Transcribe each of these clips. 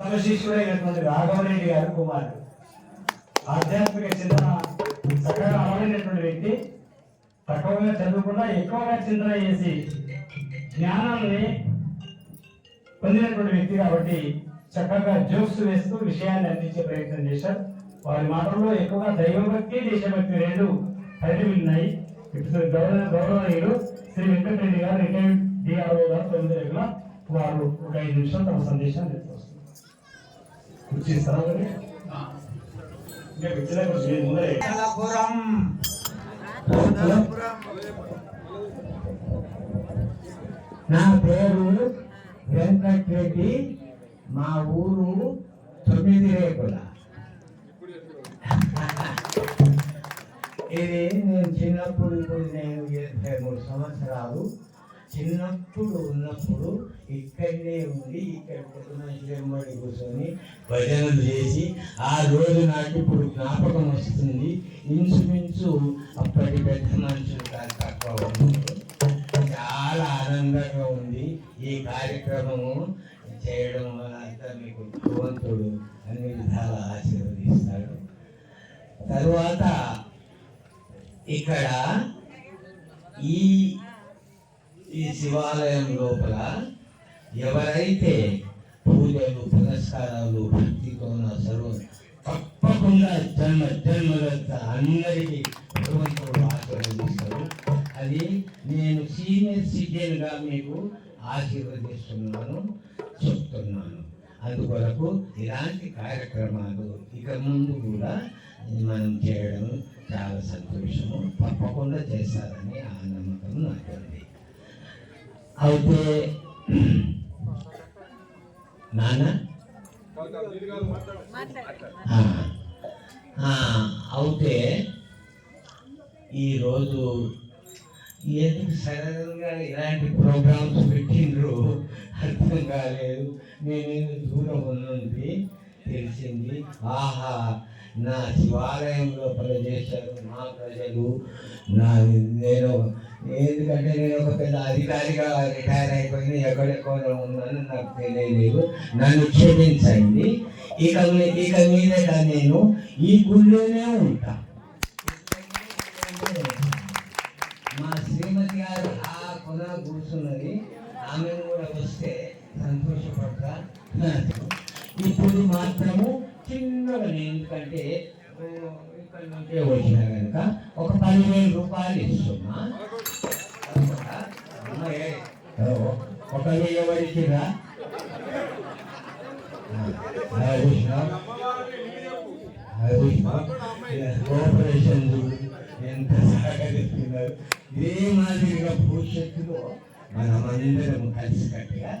సర్వశిష్యుడైనటువంటి రాఘవరెడ్డి గారు కుమారుడు. ఆధ్యాత్మిక చింతన చక్కగా అమలైనటువంటి వ్యక్తి. తక్కువగా చదువుకుండా ఎక్కువగా చింతన చేసి జ్ఞానాన్ని పొందినటువంటి వ్యక్తి కాబట్టి చక్కగా జోక్స్ వేస్తూ విషయాన్ని అందించే ప్రయత్నం చేశారు. వారి మాటల్లో ఎక్కువగా దైవభక్తి దేశభక్తి రెండు పరిమిన్నాయి ఇప్పుడు గౌరవ గౌరవనీయులు శ్రీ వెంకటరెడ్డి గారు రిటైర్డ్ డిఆర్ఓ గారు తొమ్మిది వారు ఒక ఐదు నిమిషాలు తమ సందేశాన్ని తెలియజేస్తారు ఇంకా ముందరే నా పేరు వెంకటరెడ్డి మా ఊరు తొమ్మిది రేకుల ఇది నేను చిన్నప్పుడు ఇప్పుడు నేను ఇరవై మూడు సంవత్సరాలు చిన్నప్పుడు ఉన్నప్పుడు ఇక్కడనే ఉండి ఇక్కడ పెద్ద కూర్చొని భజనలు చేసి ఆ రోజు నాకు ఇప్పుడు జ్ఞాపకం వస్తుంది. ఇంచుమించు అప్పటి పెద్ద మనుషులు కాదు తక్కువ చాలా ఆనందంగా ఉంది ఈ కార్యక్రమము. చేయడం వల్ల మీకు భగవంతుడు అన్ని విధాల ఆశీర్వదిస్తాడు. తరువాత ఇక్కడ ఈ ఈ శివాలయం లోపల ఎవరైతే పూజలు పురస్కారాలు భక్తితో సర్వం తప్పకుండా జన్మ జన్మలంతా అందరికీ భగవంతుడు ఆశీర్వదిస్తారు అది నేను సీనియర్ సిటిజన్గా మీకు ఆశీర్వదిస్తున్నాను చెప్తున్నాను. అందుకొరకు ఇలాంటి కార్యక్రమాలు ఇక ముందు కూడా మనం చేయడం చాలా సంతోషము. తప్పకుండా చేస్తారని ఆ నమ్మకం నాకు ఉంది అయితే నాన్న? అయితే ఈరోజు ఎందుకు సడన్గా ఇలాంటి ప్రోగ్రామ్స్ పెట్టిండ్రు అర్థం కాలేదు. నేను దూరం ఉన్నది. తెలిసింది. ఆహా నా శివాలయంలో ప్రజలు నా మా ప్రజలు. నా నేను ఎందుకంటే నేను ఒక పెద్ద అధికారిగా రిటైర్ అయిపోయిన ఎక్కడెక్కడ ఉన్నాను నాకు తెలియలేదు. నన్ను క్షమించండి. ఇక ఇక మీదట నేను ఈ గుళ్ళోనే ఉంటా. మా శ్రీమతి గారు ఆ కొన కూర్చున్నది. ఆమె కూడా వస్తే సంతోషపడతా. ఇప్పుడు మాత్రము చిన్నగా ఎందుకంటే ఇక్కడ నుంచే వచ్చిన కనుక ఒక పదివేల రూపాయలు ఇస్తున్నా. ఒక వెయ్యి ఎవరిచ్చిరా కోఆపరేషన్ ఎంత సహకరిస్తున్నారు. ఇదే మాదిరిగా భవిష్యత్తులో మనమందరం కలిసికట్టుగా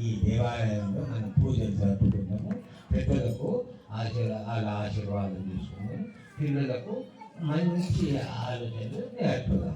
ఈ దేవాలయంలో మనం ఆశీర్వా వాళ్ళ ఆశీర్వాదం తీసుకుని పిల్లలకు మంచి ఆలోచనలు నేర్పుదాం.